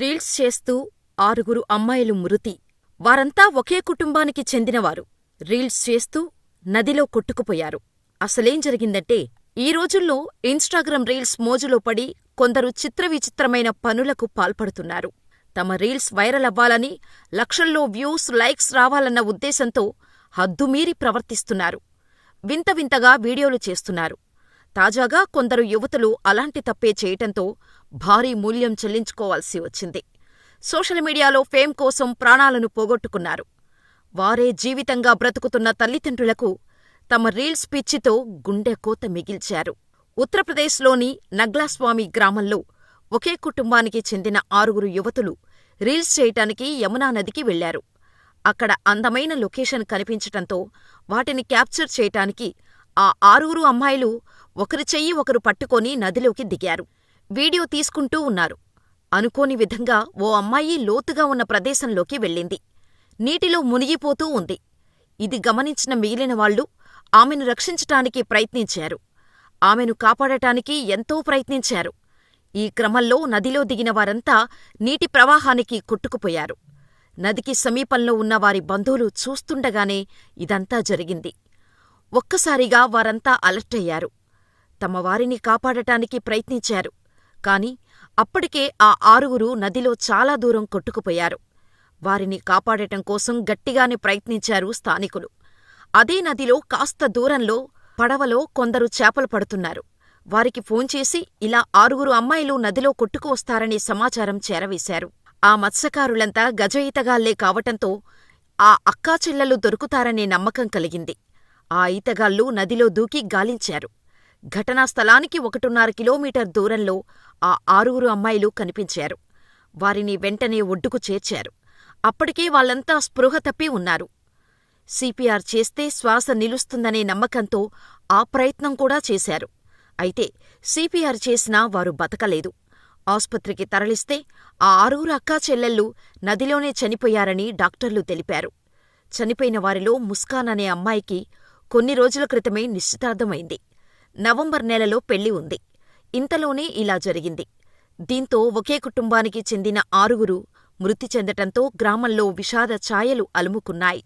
Reels చేస్తూ ఆరుగురు అమ్మాయిలు మృతి. వారంతా ఒకే కుటుంబానికి చెందినవారు. రీల్స్ చేస్తూ నదిలో కొట్టుకుపోయారు. అసలేం జరిగిందంటే, ఈ రోజుల్లో ఇన్స్టాగ్రామ్ రీల్స్ మోజులో పడి కొందరు చిత్రవిచిత్రమైన పనులకు పాల్పడుతున్నారు. తమ రీల్స్ వైరల్ అవ్వాలని, లక్షల్లో వ్యూస్, లైక్స్ రావాలన్న ఉద్దేశంతో హద్దుమీరి ప్రవర్తిస్తున్నారు. వింత వింతగా వీడియోలు చేస్తున్నారు. తాజాగా కొందరు యువతులు అలాంటి తప్పే చేయటంతో భారీ మూల్యం చెల్లించుకోవాల్సి వచ్చింది. సోషల్ మీడియాలో ఫేమ్ కోసం ప్రాణాలను పోగొట్టుకున్నారు. వారే జీవితంగా బ్రతుకుతున్న తల్లిదండ్రులకు తమ రీల్స్ పిచ్చితో గుండెకోత మిగిల్చారు. ఉత్తరప్రదేశ్లోని నగ్లాస్వామి గ్రామంలో ఒకే కుటుంబానికి చెందిన ఆరుగురు యువతులు రీల్స్ చేయటానికి యమునా నదికి వెళ్ళారు. అక్కడ అందమైన లొకేషన్ కనిపించటంతో వాటిని క్యాప్చర్ చేయటానికి ఆ ఆరుగురు అమ్మాయిలు ఒకరి చెయ్యి ఒకరు పట్టుకొని నదిలోకి దిగారు. వీడియో తీసుకుంటూ ఉన్నారు. అనుకోని విధంగా ఓ అమ్మాయి లోతుగా ఉన్న ప్రదేశంలోకి వెళ్ళింది. నీటిలో మునిగిపోతూ ఉంది. ఇది గమనించిన మిగిలిన వాళ్ళు ఆమెను రక్షించటానికి ప్రయత్నించారు. ఆమెను కాపాడటానికి ఎంతో ప్రయత్నించారు. ఈ క్రమంలో నదిలో దిగిన వారంతా నీటి ప్రవాహానికి కొట్టుకుపోయారు. నదికి సమీపంలో ఉన్న వారి బంధువులు చూస్తుండగానే ఇదంతా జరిగింది. ఒక్కసారిగా వారంతా అలర్టయ్యారు. తమ వారిని కాపాడటానికి ప్రయత్నించారు. కాని అప్పటికే ఆ ఆరుగురు నదిలో చాలా దూరం కొట్టుకుపోయారు. వారిని కాపాడటం కోసం గట్టిగానే ప్రయత్నించారు స్థానికులు. అదే నదిలో కాస్త దూరంలో పడవలో కొందరు చేపలు పడుతున్నారు. వారికి ఫోన్ చేసి ఇలా ఆరుగురు అమ్మాయిలు నదిలో కొట్టుకు వస్తారనే సమాచారం చేరవేశారు. ఆ మత్స్యకారులంతా గజయితగాళ్ళే కావటంతో ఆ అక్కాచెల్లెలు దొరుకుతారనే నమ్మకం కలిగింది. ఆ ఈతగాళ్ళు నదిలో దూకి గాలించారు. ఘటనా స్థలానికి ఒకటిన్నర కిలోమీటర్ దూరంలో ఆ ఆరుగురు అమ్మాయిలు కనిపించారు. వారిని వెంటనే ఒడ్డుకు చేర్చారు. అప్పటికే వాళ్ళంతా స్పృహ తప్పి ఉన్నారు. సిపిఆర్ చేస్తే శ్వాస నిలుస్తుందనే నమ్మకంతో ఆ ప్రయత్నం కూడా చేశారు. అయితే సిపిఆర్ చేసినా వారు బతకలేదు. ఆస్పత్రికి తరలిస్తే ఆ ఆరుగురు అక్కాచెల్లెళ్ళు నదిలోనే చనిపోయారని డాక్టర్లు తెలిపారు. చనిపోయిన వారిలో ముస్కాన్ అనే అమ్మాయికి కొన్ని రోజుల క్రితమే నిశ్చితార్థమైంది. నవంబర్ నెలలో పెళ్ళి ఉంది. ఇంతలోనే ఇలా జరిగింది. దీంతో ఒకే కుటుంబానికి చెందిన ఆరుగురు మృతి చెందటంతో గ్రామంలో విషాద ఛాయలు అలుముకున్నాయి.